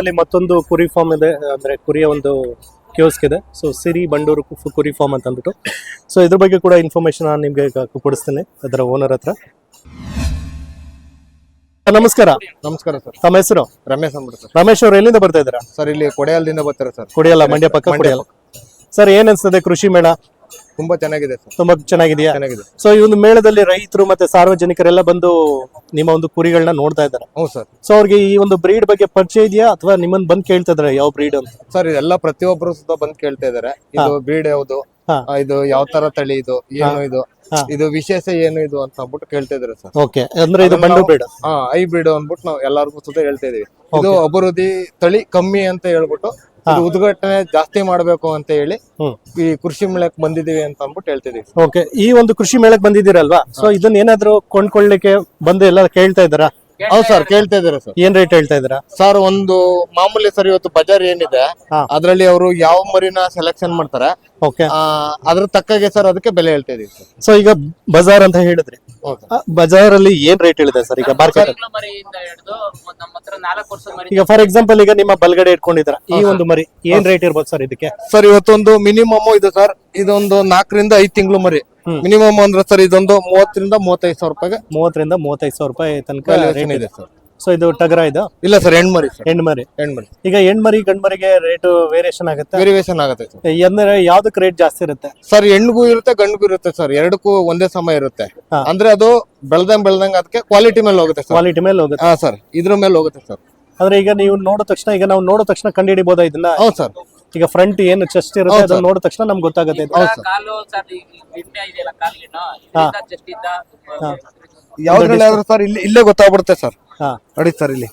ಅಲ್ಲಿ ಮತ್ತೊಂದು ಕುರಿ ಫಾರ್ಮ್ ಇದೆ ಅಂದ್ರೆ ಕುರಿಯ ಒಂದು ಕ್ಯೋಸ್ಕ್ ಇದೆ. ಸೊ ಸಿರಿ ಬಂಡೂರು ಕುರಿ ಫಾರ್ಮ್ ಅಂತ ಅಂದ್ಬಿಟ್ಟು ಸೊ ಇದ್ರ ಬಗ್ಗೆ ಕೂಡ ಇನ್ಫಾರ್ಮೇಶನ್ ನಾನು ನಿಮಗೆ ಕೊಡಿಸ್ತೇನೆ ಅದರ ಓನರ್ ಹತ್ರ. ನಮಸ್ಕಾರ. ನಮಸ್ಕಾರ ಸರ್. ತಮ್ಮ ಹೆಸರು? ರಮೇಶ್ ಅಂದ್ಬಿಟ್ಟು ಸರ್. ರಮೇಶ್ ಅವ್ರು ಎಲ್ಲಿಂದ ಬರ್ತಾ ಇದ್ದೀರಾ? ಸರ್ ಇಲ್ಲಿ ಕೊಡೆಯಲ್ದಿಂದ ಬರ್ತಾರೆ ಸರ್? ಕುಡಿಯಲ್ಲ ಮಂಡ್ಯ ಪಕ್ಕ ಕುಡಿಯಲ್ಲ. ಸರ್ ಏನ್ ಅನ್ಸ್ತದೆ ಕೃಷಿ ಮೇಳ? ತುಂಬಾ ಚೆನ್ನಾಗಿದೆ ಸರ್. ತುಂಬಾ ಚೆನ್ನಾಗಿದೆಯಾ? ಚೆನ್ನಾಗಿದೆ. ಸೊ ಈ ಒಂದು ಮೇಳದಲ್ಲಿ ರೈತರು ಮತ್ತೆ ಸಾರ್ವಜನಿಕರೆಲ್ಲ ಬಂದು ನಿಮ್ಮ ಒಂದು ಕುರಿಗಳನ್ನ ನೋಡ್ತಾ ಇದ್ದಾರೆ. ಹೌದು ಸರ್. ಸೊ ಅವ್ರಿಗೆ ಈ ಒಂದು ಬ್ರೀಡ್ ಬಗ್ಗೆ ಪರಿಚಯ ಇದೆಯಾ? ಅಥವಾ ನಿಮ್ಮನ್ನ ಬಂದ್ ಕೇಳ್ತಾ ಇದಾರೆ ಯಾವ ಬ್ರೀಡ್ ಅಂತ? ಸರ್ ಇದೆಲ್ಲ ಪ್ರತಿಯೊಬ್ಬರು ಸುತ್ತ ಬಂದು ಕೇಳ್ತಾ ಇದಾರೆ ಇದು ಬ್ರೀಡ್ ಯಾವುದು? ಹಾ. ಆ, ಇದು ಯಾವ ತರ ತಳಿ ಇದು? ಏನು ಇದು? ಹಾ. ಇದು ವಿಶೇಷ ಏನು ಇದು ಅಂತ ಅಂದ್ಬಿಟ್ಟು ಕೇಳ್ತಾ ಇದಾರೆ ಸರ್. ಓಕೆ ಅಂದ್ರೆ ಇದು ಬಂಡು ಬ್ರೀಡ್ ಹಾ ಐ ಬ್ರೀಡ್ ಅಂದ್ಬಿಟ್ಟು ನಾವು ಎಲ್ಲಾರ್ಗು ಸುತ್ತ ಹೇಳ್ತಾ ಇದೀವಿ. ಇದು ಅಭಿವೃದ್ಧಿ ತಳಿ ಕಮ್ಮಿ ಅಂತ ಹೇಳ್ಬಿಟ್ಟು ಉದ್ಘಾಟನೆ ಜಾಸ್ತಿ ಮಾಡಬೇಕು ಅಂತ ಹೇಳಿ ಈ ಕೃಷಿ ಮೇಳಕ್ ಬಂದಿದೀವಿ ಅಂತ ಅಂದ್ಬಿಟ್ಟು ಹೇಳ್ತಿದೀವಿ ಓಕೆ ಈ ಒಂದು ಕೃಷಿ ಮೇಳಕ್ ಬಂದಿದ್ದೀರಲ್ವಾ? ಸೊ ಇದನ್ನ ಏನಾದ್ರು ಕೊಂಡ್ಕೊಳ್ಳಿಕ್ಕೆ ಬಂದು ಎಲ್ಲ ಕೇಳ್ತಾ ಇದ್ದಾರಾ? ಹೌದು ಸರ್ ಕೇಳ್ತಾ ಇದಾರೆ ಸರ್? ಏನ್ ರೇಟ್ ಹೇಳ್ತಾ ಇದ್ದೀರಾ? ಸರ್ ಒಂದು ಮಾಮೂಲಿ ಸರ್ ಇವತ್ತು ಬಜಾರ್ ಏನಿದೆ ಹಾ. ಅದ್ರಲ್ಲಿ ಅವರು ಯಾವ ಮರಿನ ಸೆಲೆಕ್ಷನ್ ಮಾಡ್ತಾರೆ ಓಕೆ. ಆ, ಅದ್ರ ತಕ್ಕಾಗೆ ಸರ್ ಅದಕ್ಕೆ ಬೆಲೆ ಹೇಳ್ತಾ ಇದೀವಿ ಸರ್. ಸೊ ಈಗ ಬಜಾರ್ ಅಂತ ಹೇಳಿದ್ರಿ. ಬಜಾರ್ ಅಲ್ಲಿ ಏನ್ ರೇಟ್ ಹೇಳಿದೆ ಸರ್? ಈಗ ಮಾರ್ಕೆಟ್ ಅಲ್ಲಿ? ಮರಿಯಿಂದ ಹಿಡಿದು ನಮ್ಮ ಹತ್ರ ನಾಲ್ಕು ವರ್ಷದ ಮರಿ ಈಗ ಫಾರ್ ಎಕ್ಸಾಂಪಲ್ ಈಗ ನಿಮ್ಮ ಬಲ್ಗಡೆ ಇಟ್ಕೊಂಡಿದ್ರ ಈ ಒಂದು ಮರಿ ಏನ್ ರೇಟ್ ಇರ್ಬೋದು ಸರ್ ಇದಕ್ಕೆ? ಸರ್ ಇವತ್ತೊಂದು ಮಿನಿಮಮ್ ಇದು ಸರ್ ಇದೊಂದು ನಾಲ್ಕರಿಂದ ಐದ್ ತಿಂಗಳು ಮರಿ. ಮಿನಿಮಮ್ ಅಂದ್ರೆ ಸರ್ ಇದೊಂದು ಮೂವತ್ತರಿಂದ ಮೂವತ್ತೈದು ಸಾವಿರ ರೂಪಾಯಿಗೆ ಮೂವತ್ತರಿಂದ ಮೂವತ್ತೈದು ಸಾವಿರ ರೂಪಾಯಿ ತನಕ ರೇಟ್ ಇದೆ ಸರ್. ಸೊ ಇದು ಟಗರ ಇದು? ಇಲ್ಲ ಸರ್ ಹೆಣ್ಮರಿ ಸರ್. ಹೆಣ್ಮರಿ. ಹೆಣ್ಮರಿ. ಈಗ ಹೆಣ್ಮರಿ ಗಂಡ್ಮರಿಗೆ ರೇಟ್ ವೇರಿಯೇಷನ್ ಆಗುತ್ತೆ? ವೇರಿಯೇಷನ್ ಆಗುತ್ತೆ ಸರ್. ಅಂದ್ರೆ ಯಾವ್ದಕ್ಕೆ ರೇಟ್ ಜಾಸ್ತಿ ಇರುತ್ತೆ? ಸರ್ ಹೆಣ್ಗೂ ಇರುತ್ತೆ ಗಂಡ್ಗೂ ಇರುತ್ತೆ ಸರ್. ಎರಡಕ್ಕೂ ಒಂದೇ ಸಮಯ ಇರುತ್ತೆ. ಹಾ. ಅಂದ್ರೆ ಅದು ಬೆಳ್ದಂಗ್ ಬೆಳ್ದಂಗ್ ಅದಕ್ಕೆ ಕ್ವಾಲಿಟಿ ಮೇಲೆ ಹೋಗುತ್ತೆ ಸರ್. ಕ್ವಾಲಿಟಿ ಮೇಲೆ ಹೋಗುತ್ತೆ. ಹಾ ಸರ್ ಇದ್ರ ಮೇಲೆ ಹೋಗುತ್ತೆ ಸರ್. ಅಂದ್ರೆ ಈಗ ನೀವು ನೋಡಿದ ತಕ್ಷಣ ಈಗ ನಾವು ನೋಡಿದ ತಕ್ಷಣ ಕಂಡುಹಿಡಿಬಹುದಾ ಇದನ್ನ? ಹೌದು ಸರ್. ಈಗ ಫ್ರಂಟ್ ಏನು ಚೆಸ್ಟ್ ಇರುತ್ತೆ ಅದನ್ನ ನೋಡಿದ ತಕ್ಷಣ ನಮ್ಗೆ ಗೊತ್ತಾಗುತ್ತೆ ಇದು. ಕಾಲು ಸರ್ ಇದೆಯಲ್ಲ ಚೆಸ್ಟ್ ಯಾವ್ದ್ರಲ್ಲಿ ಆದ್ರೂ ಸರ್ ಇಲ್ಲಿ ಇಲ್ಲೇ ಗೊತ್ತಾಗ್ಬಿಡುತ್ತೆ ಸರ್. ನೋಡಿ ಸರ್ ಇಲ್ಲಿ.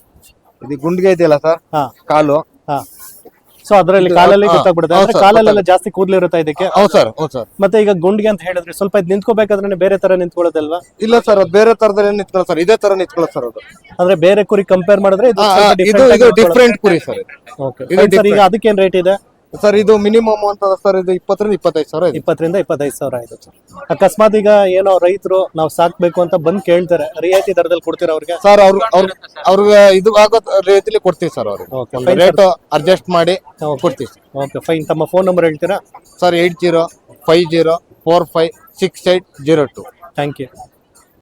ಇದು ಗುಂಡಿಗೆ ಇದೆಯಲ್ಲ ಸರ್? ಹಾ. ಕಾಲು? ಹಾ. ಸೊ ಅದರಲ್ಲಿ ಕಾಲಲ್ಲಿ ಗೊತ್ತಾಗ್ಬಿಡುತ್ತೆ. ಅಂದ್ರೆ ಕಾಲಲ್ಲೆಲ್ಲ ಜಾಸ್ತಿ ಕೂದಲಿರುತ್ತೆ ಇದಕ್ಕೆ? ಹೌದು ಸರ್ ಹೌದು ಸರ್. ಮತ್ತೆ ಈಗ ಗುಂಡಿಗೆ ಅಂತ ಹೇಳಿದ್ರೆ ಸ್ವಲ್ಪ ಇದು ನಿಂತ್ಕೋಬೇಕಾದ್ರೆ ಬೇರೆ ತರ ನಿಂತ್ಕೊಳ್ಳೋದಲ್ವಾ? ಇಲ್ಲ ಸರ್ ಅದು ಬೇರೆ ತರದಲ್ಲಿ ನಿಂತ್ಕೊಳ್ಳೋ ಸರ್. ಇದೇ ತರ ನಿಂತ್ಕೊಳ್ಳೋ ಸರ್ ಅದು. ಅಂದ್ರೆ ಬೇರೆ ಕುರಿ ಕಂಪೇರ್ ಮಾಡಿದ್ರೆ ಇದು. ಡಿಫ್ರೆಂಟ್ ಕುರಿ ಸರ್ ಓಕೆ ಈಗ ಅದಕ್ಕೇನ್ ರೇಟ್ ಇದೆ? ಸರ್ ಇದು ಮಿನಿಮಮ್ ಅಂತ ಸರ್ ಇದು ಇಪ್ಪತ್ತರಿಂದ ಇಪ್ಪತ್ತೈದು ಸಾವಿರ ಇದೆ. ಇಪ್ಪತ್ತರಿಂದ ಇಪ್ಪತ್ತೈದು ಸಾವಿರ ಆಯ್ತು ಅಕಸ್ಮಾತ್ ಈಗ ಏನೋ ರೈತರು ನಾವು ಸಾಕ್ಬೇಕು ಅಂತ ಬಂದು ಕೇಳ್ತಾರೆ. ರಿಯಾಯಿತಿ ದರದಲ್ಲಿ ಕೊಡ್ತೀರ ಅವ್ರಿಗೆ? ಸರ್ ಅವ್ರು ಅವ್ರ ಅವ್ರಿಗೆ ಇದು ಆಗೋ ರೀತಿಲಿ ಕೊಡ್ತೀವಿ ಸರ್ ಅವ್ರಿಗೆ. ಓಕೆ ರೇಟ್ ಅಡ್ಜಸ್ಟ್ ಮಾಡಿ ಕೊಡ್ತೀವಿ ಓಕೆ ಫೈನ್ ತಮ್ಮ ಫೋನ್ ನಂಬರ್ ಹೇಳ್ತೀರಾ? Sir eight zero five zero four five six eight zero two thank you